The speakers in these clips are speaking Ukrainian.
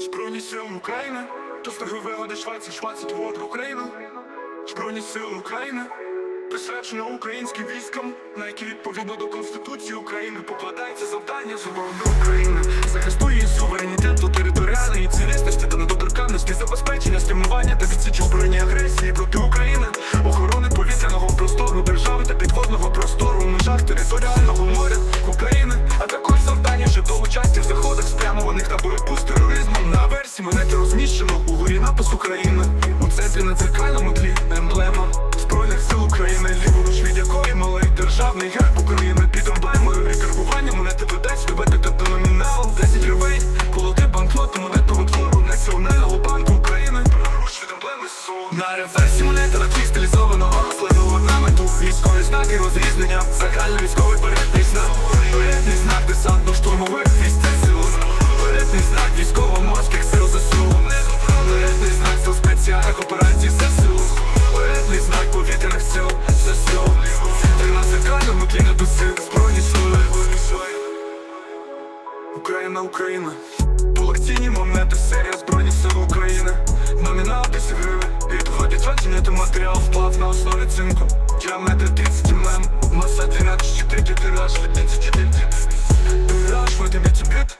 Збройні сили України, то строгове годи Швайцар, Швайцар, вот Україна. Збройні сили України, присвячено українським військам, на які відповідно до Конституції України покладається завдання оборони України, захисту її суверенітету, територіальної цілісності та недоторканності, забезпечення стимування та відсічі збройної агресії проти України, охорони повітряного версі розміщено у горі напис України. У центрі на дзеркальному тлі емблема Збройних сил України, ліворуч від якої малий державний герб України. Під емблемою Рекарбування монети видасть вибити та номінал 10 гривень, колоти банкноти монетного твору Національного банку України. Праворуч від емблеми СУ. На реверсі монети на тлі стилізованого рослинного орнаменту. Військові знаки розрізнення, Україна, Україна Колекційні монети, серія Збройні сили України Номінал 10 гривень Підходить та матеріал вплав на основі цинку Діаметр 30 мм Маса 12 4 тираж від 11 Тираж в этом бит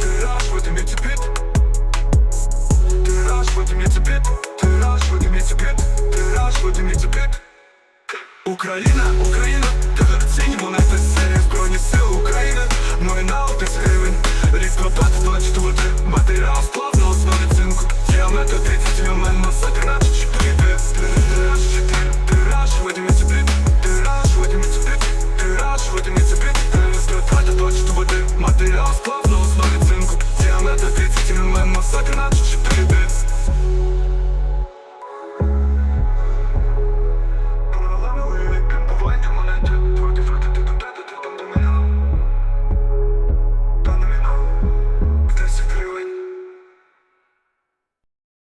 Тираж в этом бит Тираж в этом бит Тираж в этом бит Тираж в этом бит Україна, Україна, традиційні монети До 30 у мене сакраш Тираж, тираж, тираж Вадим я сюди, тираж Вадим матеріал склав на основі цинку Діаметр 30 у мене сакраш 4 дис